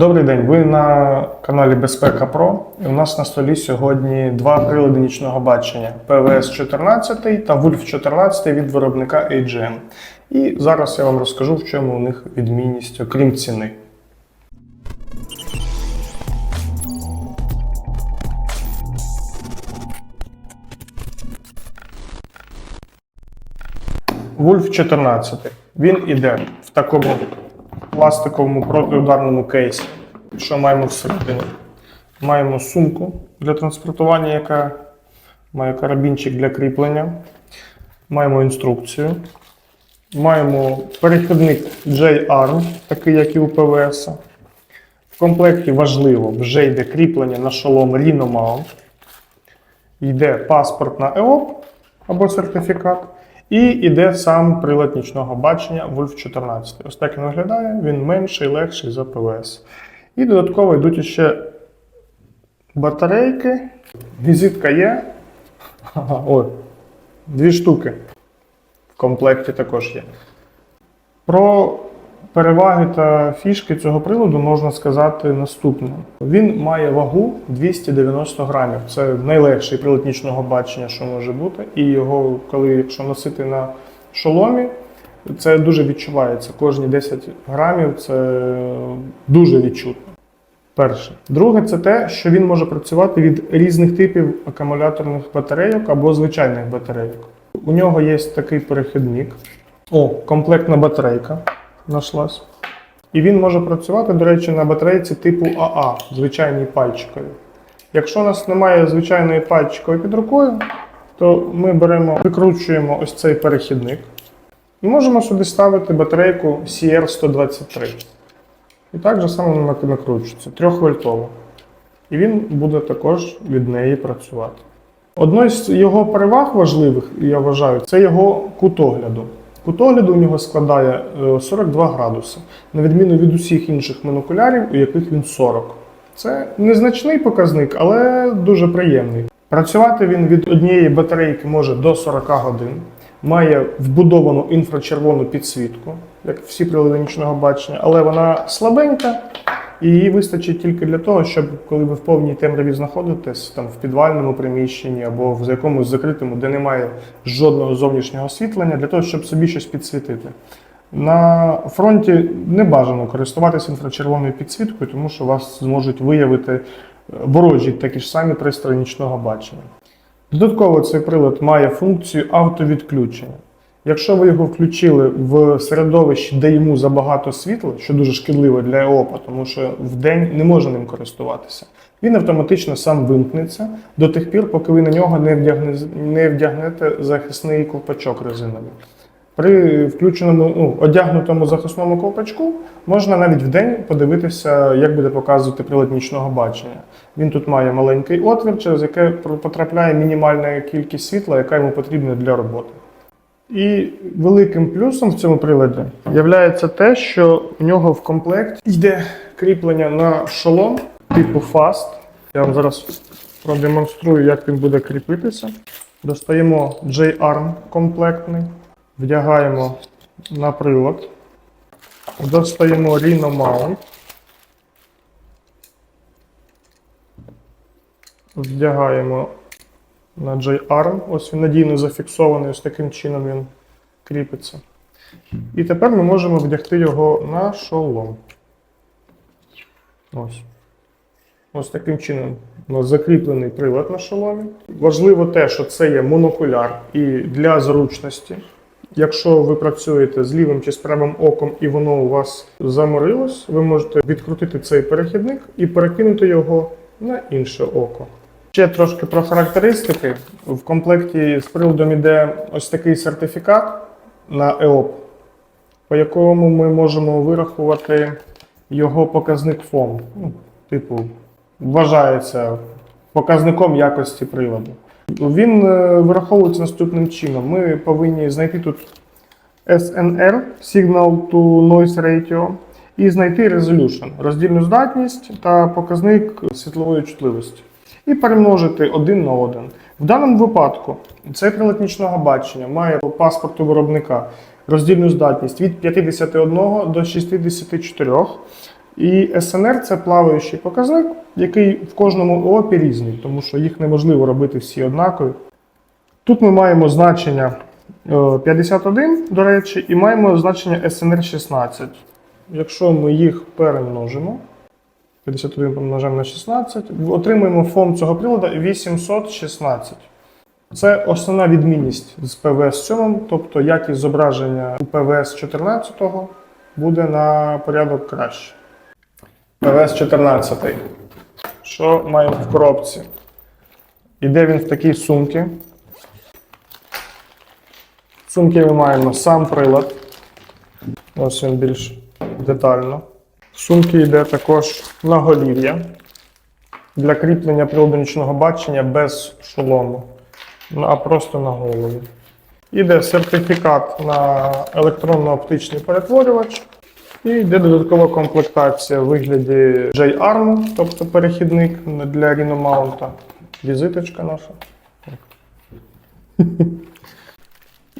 Добрий день, ви на каналі Безпека Про. І у нас на столі сьогодні два прилади нічного бачення ПВС 14 та Вульф 14 від виробника AGM. І зараз я вам розкажу, в чому у них відмінність, окрім ціни. Вульф 14. Він іде в такому пластиковому протиударному кейсі. Що маємо всередині? Маємо сумку для транспортування, яка має карабінчик для кріплення. Маємо інструкцію. Маємо перехідник J-Arm, такий як і у ПВС. В комплекті важливо, вже йде кріплення на шолом Rhino Mount. Йде паспорт на ЕОП або сертифікат. І йде сам прилад нічного бачення Wolf 14. Ось так він виглядає, він менший, легший за ПВС. І додатково йдуть ще батарейки. Візитка є. Ага, дві штуки. В комплекті також є. Про переваги та фішки цього приладу можна сказати наступне. Він має вагу 290 грамів. Це найлегший прилад нічного бачення, що може бути. І його, коли якщо носити на шоломі, це дуже відчувається. Кожні 10 грамів це дуже відчутно. Перше. Друге, це те, що він може працювати від різних типів акумуляторних батарейок або звичайних батарейок. У нього є такий перехідник. О, комплектна батарейка нашлась. І він може працювати, до речі, на батарейці типу АА, звичайній пальчикові. Якщо у нас немає звичайної пальчикової під рукою, то ми беремо, викручуємо ось цей перехідник і можемо сюди ставити батарейку CR123. І так же само вона накручується, 3 вольтова. І він буде також від неї працювати. Одною з його переваг важливих, я вважаю, це його кутогляду. У нього складає е, 42 градуси, на відміну від усіх інших монокулярів, у яких він 40. Це незначний показник, але дуже приємний. Працювати він від однієї батарейки може до 40 годин, має вбудовану інфрачервону підсвітку, як всі прилади нічного бачення, але вона слабенька, і її вистачить тільки для того, щоб коли ви в повній темряві знаходитесь, там в підвальному приміщенні або в якомусь закритому, де немає жодного зовнішнього освітлення, для того, щоб собі щось підсвітити. На фронті не бажано користуватися інфрачервоною підсвіткою, тому що вас зможуть виявити е, ворожі такі ж самі пристрої нічного бачення. Додатково цей прилад має функцію автовідключення. Якщо ви його включили в середовищі, де йому забагато світла, що дуже шкідливо для ЕОПа, тому що в день не може ним користуватися, він автоматично сам вимкнеться до тих пір, поки ви на нього не, вдягне, не вдягнете захисний ковпачок резиновий. При включеному ну, одягнутому захисному ковпачку можна навіть в день подивитися, як буде показувати прилад нічного бачення. Він тут має маленький отвір, через яке потрапляє мінімальна кількість світла, яка йому потрібна для роботи. І великим плюсом в цьому приладі є те, що у нього в комплекті йде кріплення на шолом типу FAST. Я вам зараз продемонструю, як він буде кріпитися. Достаємо J-Arm комплектний, вдягаємо на прилад, достаємо Rhino Mount, вдягаємо на J-Arm. Ось він надійно зафіксований, ось таким чином він кріпиться. І тепер ми можемо вдягти його на шолом. Ось. Ось таким чином у нас закріплений прилад на шоломі. Важливо те, що це є монокуляр і для зручності. Якщо ви працюєте з лівим чи з правим оком і воно у вас заморилось, ви можете відкрутити цей перехідник і перекинути його на інше око. Ще трошки про характеристики. В комплекті з приладом іде ось такий сертифікат на ЕОП, по якому ми можемо вирахувати його показник ФОМ. Ну, типу, вважається показником якості приладу. Він е, вираховується наступним чином. Ми повинні знайти тут SNR Signal to Noise Ratio і знайти Resolution, роздільну здатність та показник світлової чутливості і перемножити один на один. В даному випадку цей прилад нічного бачення має по паспорту виробника роздільну здатність від 51 до 64. І СНР це плаваючий показник, який в кожному ООПі різний, тому що їх неможливо робити всі однакові. Тут ми маємо значення е, 51, до речі, і маємо значення SNR 16. Якщо ми їх перемножимо, 51 помножаємо на 16, отримаємо фон цього приладу 816. Це основна відмінність з ПВС 7, тобто якість зображення у ПВС 14 буде на порядок краще. ПВС 14. Що маємо в коробці? Іде він в такій сумці. В сумці ми маємо сам прилад. Ось він більш детально. В сумці йде також наголів'я для кріплення приладу бачення без шолому, ну, а просто на голові. Іде сертифікат на електронно-оптичний перетворювач. І йде додаткова комплектація в вигляді J-Arm, тобто перехідник для ріномаунта. Візиточка наша.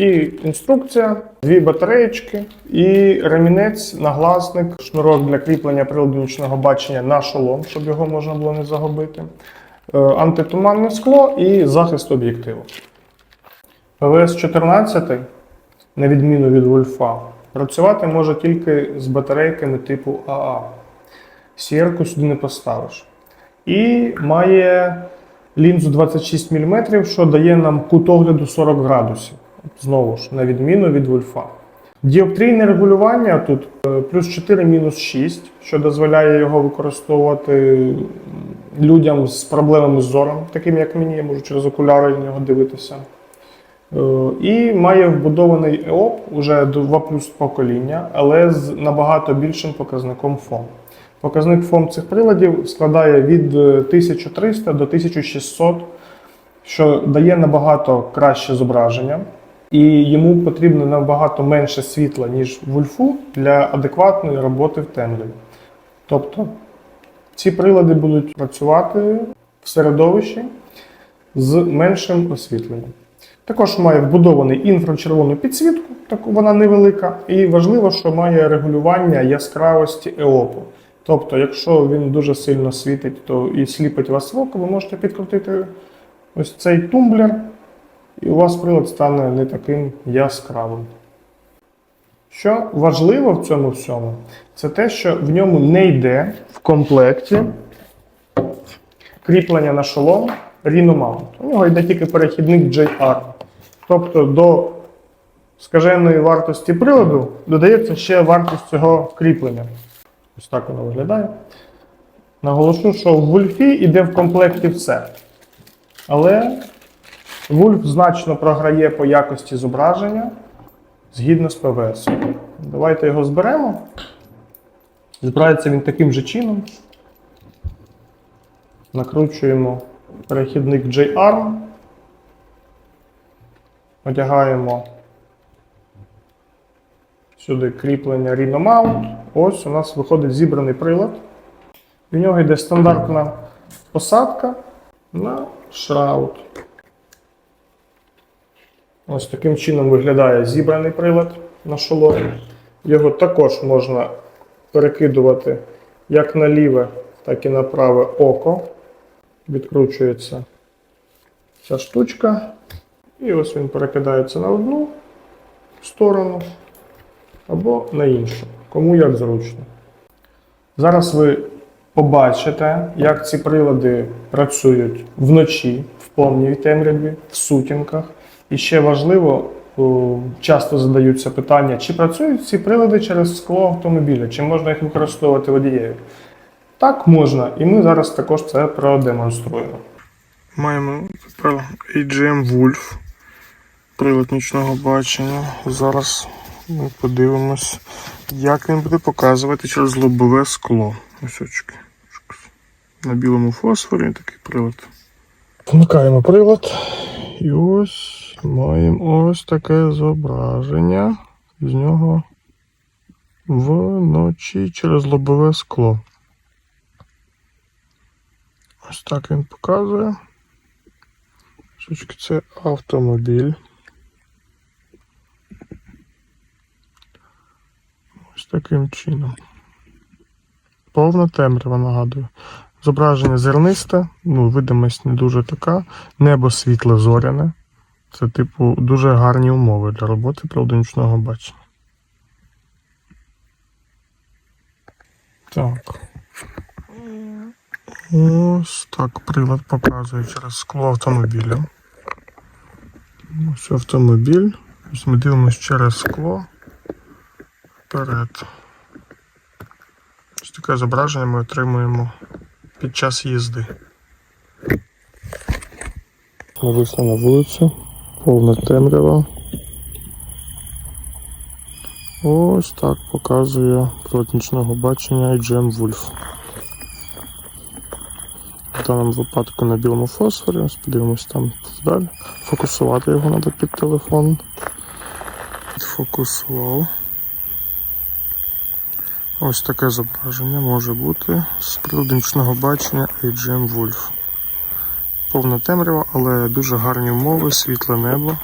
І інструкція, дві батареєчки, і ремінець, нагласник, шнурок для кріплення приладу нічного бачення на шолом, щоб його можна було не загубити, е, антитуманне скло і захист об'єктиву. ПВС 14, на відміну від Вольфа, працювати може тільки з батарейками типу АА. Сірку сюди не поставиш. І має лінзу 26 мм, що дає нам кут огляду 40 градусів. Знову ж, на відміну від Вольфа. Діоптрійне регулювання тут е, плюс 4 мінус 6, що дозволяє його використовувати людям з проблемами з зором, таким як мені, я можу через окуляри на нього дивитися. Е, І має вбудований EOP уже 2 плюс покоління, але з набагато більшим показником FOM. Показник FOM цих приладів складає від е, 1300 до 1600, що дає набагато краще зображення, і йому потрібно набагато менше світла, ніж в ульфу для адекватної роботи в темряві. Тобто ці прилади будуть працювати в середовищі з меншим освітленням. Також має вбудований інфрачервону підсвітку, так вона невелика, і важливо, що має регулювання яскравості еопу. Тобто, якщо він дуже сильно світить то і сліпить вас в око, ви можете підкрутити ось цей тумблер, і у вас прилад стане не таким яскравим. Що важливо в цьому всьому, це те, що в ньому не йде в комплекті кріплення на шолом Rhino Mount. У нього йде тільки перехідник JR. Тобто до скаженої вартості приладу додається ще вартість цього кріплення. Ось так воно виглядає. Наголошу, що в Вульфі йде в комплекті все. Але Вульф значно програє по якості зображення згідно з ПВС. Давайте його зберемо. Збирається він таким же чином. Накручуємо перехідник J-Arm. Одягаємо сюди кріплення Rhino Mount. Ось у нас виходить зібраний прилад. В нього йде стандартна посадка на шраут. Ось таким чином виглядає зібраний прилад на шоломі. Його також можна перекидувати як на ліве, так і на праве око. Відкручується ця штучка. І ось він перекидається на одну сторону або на іншу, кому як зручно. Зараз ви побачите, як ці прилади працюють вночі, в повній темряві, в сутінках. І ще важливо, часто задаються питання, чи працюють ці прилади через скло автомобіля, чи можна їх використовувати водієві. Так можна, і ми зараз також це продемонструємо. Маємо AGM Wolf, прилад нічного бачення. Зараз ми подивимось, як він буде показувати через лобове скло. Ось очки. На білому фосфорі такий прилад. Вмикаємо прилад. І ось маємо ось таке зображення. З нього вночі через лобове скло. Ось так він показує. Сучки, це автомобіль. Ось таким чином. Повна темрява, нагадую. Зображення зернисте, ну, видимість не дуже така. Небо світле зоряне. Це, типу, дуже гарні умови для роботи приладонічного бачення. Так. Ось так прилад показує через скло автомобіля. Ось автомобіль. Ось ми дивимося через скло. Вперед. Ось таке зображення ми отримуємо під час їзди. Ми вийшли на вулицю, повна темрява. Ось так показує прилад нічного бачення IGM Wolf. В даному випадку на білому фосфорі, ось подивимось там далі. Фокусувати його треба під телефон. Підфокусував. Ось таке зображення може бути з приладу нічного бачення AGM Wolf. Повна темрява, але дуже гарні умови, світле небо,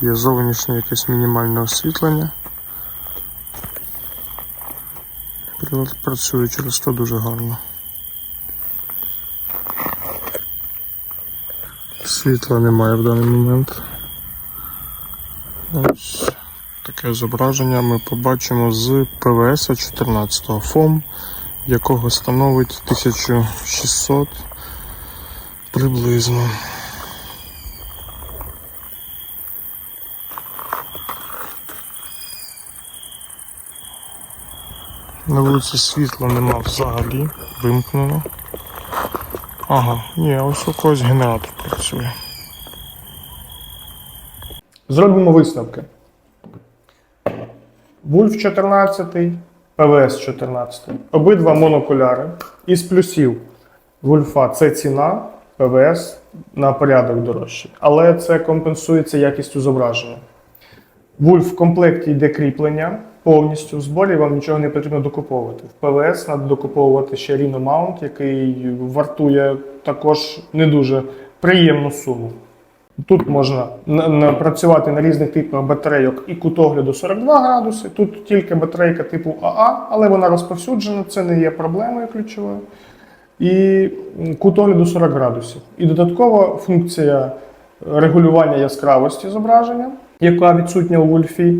є зовнішнє якесь мінімальне освітлення. Прилад працює через то дуже гарно. Світла немає в даний момент. Ось таке зображення ми побачимо з ПВС 14 ФОМ, якого становить 1600 приблизно. На вулиці світла нема взагалі, вимкнено. Ага, ні, ось у когось генератор працює. Зробимо висновки. Вульф 14, ПВС 14. Обидва монокуляри. Із плюсів Вульфа це ціна, ПВС на порядок дорожчий. Але це компенсується якістю зображення. Вульф в комплекті йде кріплення повністю в зборі, вам нічого не потрібно докуповувати. В ПВС треба докуповувати ще Mount, який вартує також не дуже приємну суму. Тут можна на- на- працювати на різних типах батарейок і кутогляду 42 градуси. Тут тільки батарейка типу АА, але вона розповсюджена, це не є проблемою ключовою. І м, кутогляду 40 градусів. І додаткова функція регулювання яскравості зображення, яка відсутня у Вольфі.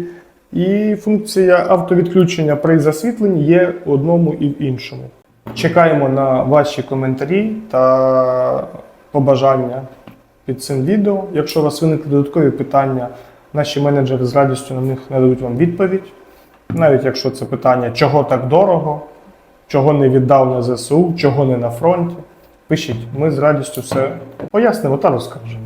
І функція автовідключення при засвітленні є в одному і в іншому. Чекаємо на ваші коментарі та побажання під цим відео. Якщо у вас виникли додаткові питання, наші менеджери з радістю на них нададуть вам відповідь. Навіть якщо це питання, чого так дорого, чого не віддав на ЗСУ, чого не на фронті. Пишіть, ми з радістю все пояснимо та розкажемо.